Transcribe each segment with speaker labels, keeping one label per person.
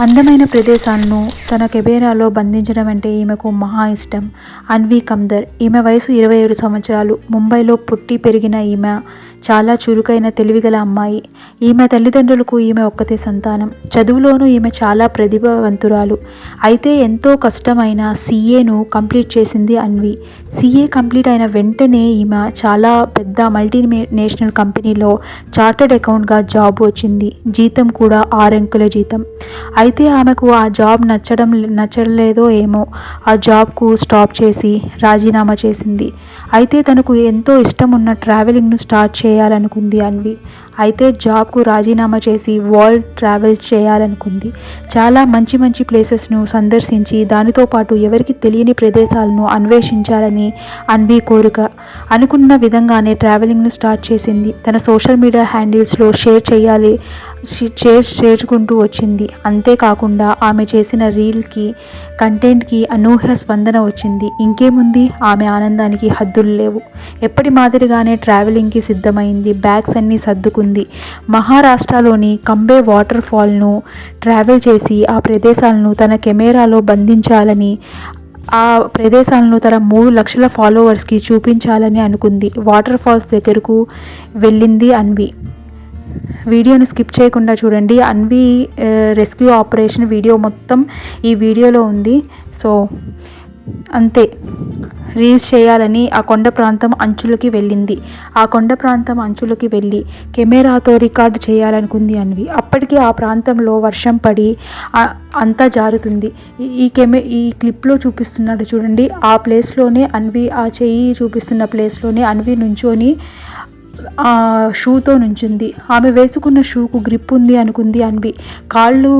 Speaker 1: అందమైన ప్రదేశాలను తన కెమెరాలో బంధించడం అంటే ఈమెకు మహా ఇష్టం. అన్వి కందర్ ఈమె వయసు ఇరవై ఏడు సంవత్సరాలు. ముంబైలో పుట్టి పెరిగిన ఈమె చాలా చురుకైన తెలివిగల అమ్మాయి. ఈమె తల్లిదండ్రులకు ఈమె ఒక్కతే సంతానం. చదువులోనూ ఈమె చాలా ప్రతిభావంతురాలు. అయితే ఎంతో కష్టమైన సీఏను కంప్లీట్ చేసింది అన్వి. సీఏ కంప్లీట్ అయిన వెంటనే ఈమె చాలా పెద్ద మల్టీ నేషనల్ కంపెనీలో చార్టర్డ్ అకౌంట్గా జాబ్ వచ్చింది. జీతం కూడా ఆరంకుల జీతం. అయితే ఆమెకు ఆ జాబ్ నచ్చడం నచ్చలేదో ఏమో. ఆ జాబ్కు స్టాప్ చేసి రాజీనామా చేసింది. అయితే తనకు ఎంతో ఇష్టం ఉన్న ట్రావెలింగ్ను స్టార్ట్ చేయాలనుకుంది అన్వి. అయితే జాబ్కు రాజీనామా చేసి వరల్డ్ ట్రావెల్ చేయాలనుకుంది. చాలా మంచి మంచి ప్లేసెస్ను సందర్శించి దానితో పాటు ఎవరికి తెలియని ప్రదేశాలను అన్వేషించాలని అన్వి కోరిక. అనుకున్న విధంగానే ట్రావెలింగ్ను స్టార్ట్ చేసింది. తన సోషల్ మీడియా హ్యాండిల్స్లో షేర్ చేయాలి షేర్ చేసుకుంటూ వచ్చింది. అంతేకాకుండా ఆమె చేసిన రీల్కి కంటెంట్కి అనూహ్య స్పందన వచ్చింది. ఇంకేముంది? ఆమె ఆనందానికి హద్దులు లేవు. ఎప్పటి మాదిరిగానే ట్రావెలింగ్కి సిద్ధమైంది. బ్యాగ్స్ అన్నీ సర్దుకుంది మహారాష్ట్రలోని కంబే వాటర్ ఫాల్ను ట్రావెల్ చేసి ఆ ప్రదేశాలను తన కెమెరాలో బంధించాలని ఆ ప్రదేశాలను తన మూడు లక్షల ఫాలోవర్స్కి చూపించాలని అనుకుంది. వాటర్ ఫాల్స్ దగ్గరకు వెళ్ళింది అన్వి. వీడియోను స్కిప్ చేయకుండా చూడండి. అన్వి రెస్క్యూ ఆపరేషన్ వీడియో మొత్తం ఈ వీడియోలో ఉంది. సో అంతే. రీల్స్ చేయాలని ఆ కొండ ప్రాంతం అంచులకి వెళ్ళింది. ఆ కొండ ప్రాంతం అంచులకి వెళ్ళి కెమెరాతో రికార్డు చేయాలనుకుంది అన్వి. అప్పటికి ఆ ప్రాంతంలో వర్షం పడి అంతా జారుతుంది. ఈ కెమె ఈ క్లిప్లో చూపిస్తున్నాడు చూడండి. ఆ ప్లేస్లోనే అన్వి ఆ చెయ్యి చూపిస్తున్న ప్లేస్లోనే అన్వి నుంచొని షూతో నుంచింది. ఆమె వేసుకున్న షూకు గ్రిప్ ఉంది అనుకుంది అన్వి. కాళ్ళు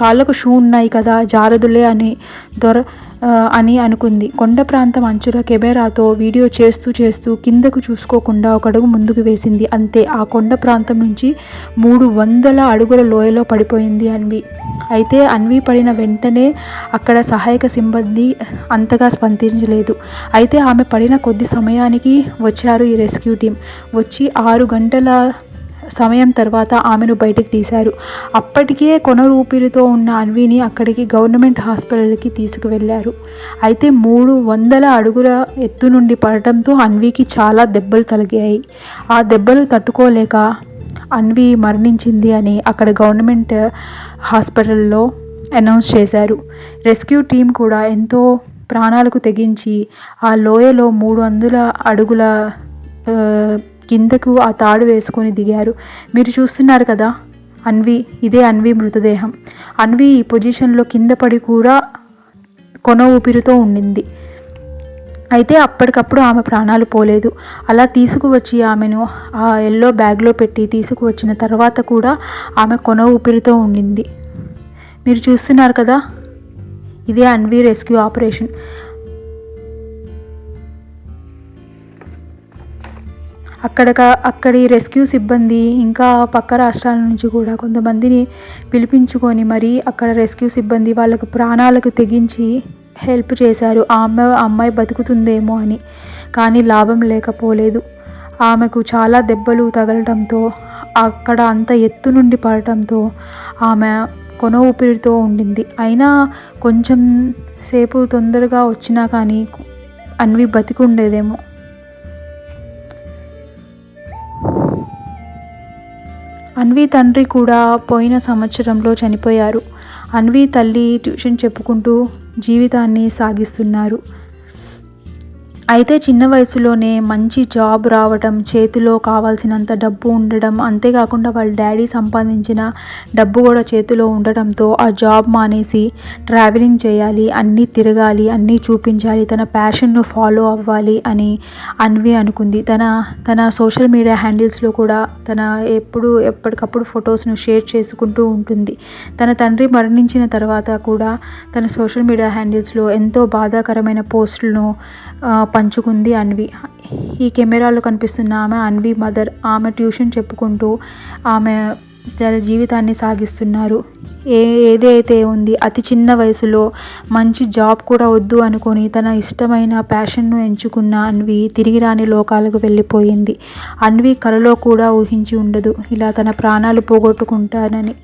Speaker 1: కాళ్ళకు షూ ఉన్నాయి కదా జారదులే అని దొర అని అనుకుంది. కొండ ప్రాంతం అంచుల కెమెరాతో వీడియో చేస్తూ చేస్తూ కిందకు చూసుకోకుండా ఒక అడుగు ముందుకు వేసింది. అంతే ఆ కొండ ప్రాంతం నుంచి మూడు వందల అడుగుల లోయలో పడిపోయింది అన్వి. అయితే అన్వి పడిన వెంటనే అక్కడ సహాయక సిబ్బంది అంతగా స్పందించలేదు. అయితే ఆమె పడిన కొద్ది సమయానికి వచ్చారు ఈ రెస్క్యూ టీం వచ్చి ఆరు గంటల సమయం తర్వాత ఆమెను బయటికి తీశారు. అప్పటికే కొన ఊపిరితో ఉన్న అన్విని అక్కడికి గవర్నమెంట్ హాస్పిటల్కి తీసుకువెళ్ళారు అయితే మూడు వందల అడుగుల ఎత్తు నుండి పడటంతో అన్వికి చాలా దెబ్బలు తలిగాయి ఆ దెబ్బలు తట్టుకోలేక అన్వి మరణించింది అని అక్కడ గవర్నమెంట్ హాస్పిటల్లో అనౌన్స్ చేశారు. రెస్క్యూ టీం కూడా ఎంతో ప్రాణాలకు తెగించి ఆ లోయలో మూడు వందల అడుగుల కిందకు ఆ తాడు వేసుకొని దిగారు. మీరు చూస్తున్నారు కదా అన్వి ఇదే అన్వి మృతదేహం. అన్వి ఈ పొజిషన్లో కింద పడి కూడా కొన ఊపిరితో ఉండింది. అయితే అప్పటికప్పుడు ఆమె ప్రాణాలు పోలేదు. అలా తీసుకువచ్చి ఆమెను ఆ ఎల్లో బ్యాగ్లో పెట్టి తీసుకువచ్చిన తర్వాత కూడా ఆమె కొన ఊపిరితో ఉండింది. మీరు చూస్తున్నారు కదా ఇదే అన్వి రెస్క్యూ ఆపరేషన్. అక్కడ అక్కడి రెస్క్యూ సిబ్బంది ఇంకా పక్క రాష్ట్రాల నుంచి కూడా కొంతమందిని పిలిపించుకొని మరి అక్కడ రెస్క్యూ సిబ్బంది వాళ్ళకు ప్రాణాలకు తెగించి హెల్ప్ చేశారు. ఆ అమ్మాయి అమ్మాయి బతుకుతుందేమో అని. కానీ లాభం లేకపోలేదు. ఆమెకు చాలా దెబ్బలు తగలటంతో అక్కడ అంత ఎత్తు నుండి పడటంతో ఆమె కొన ఊపిరితో ఉండింది. అయినా కొంచెం సేపు తొందరగా వచ్చినా కానీ అన్వి బతికి ఉండేదేమో అన్వి తండ్రి కూడా పోయిన సంవత్సరంలో చనిపోయారు. అన్వి తల్లి ట్యూషన్ చెప్పుకుంటూ జీవితాన్ని సాగిస్తున్నారు. అయితే చిన్న వయసులోనే మంచి జాబ్ రావడం చేతిలో కావాల్సినంత డబ్బు ఉండడం అంతేకాకుండా వాళ్ళ డాడీ సంపాదించిన డబ్బు కూడా చేతిలో ఉండటంతో ఆ జాబ్ మానేసి ట్రావెలింగ్ చేయాలి అన్నీ తిరగాలి అన్నీ చూపించాలి తన ప్యాషన్ను ఫాలో అవ్వాలి అని అన్వి అనుకుంది. తన తన సోషల్ మీడియా హ్యాండిల్స్లో కూడా తన ఎప్పుడు ఎప్పటికప్పుడు ఫొటోస్ను షేర్ చేసుకుంటూ ఉంటుంది. తన తండ్రి మరణించిన తర్వాత కూడా తన సోషల్ మీడియా హ్యాండిల్స్లో ఎంతో బాధాకరమైన పోస్టులను పంచుకుంది అన్వి. ఈ కెమెరాలో కనిపిస్తున్న ఆమె అన్వి మదర్. ఆమె ట్యూషన్ చెప్పుకుంటూ ఆమె తన జీవితాన్ని సాగిస్తున్నారు. ఏ ఏదైతే ఉంది అతి చిన్న వయసులో మంచి జాబ్ కూడా వద్దు అనుకొని తన ఇష్టమైన ప్యాషన్ను ఎంచుకున్న అన్వి తిరిగి రాని లోకాలకు వెళ్ళిపోయింది. అన్వి కలలో కూడా ఊహించి ఉండదు. ఇలా తన ప్రాణాలు పోగొట్టుకుంటానని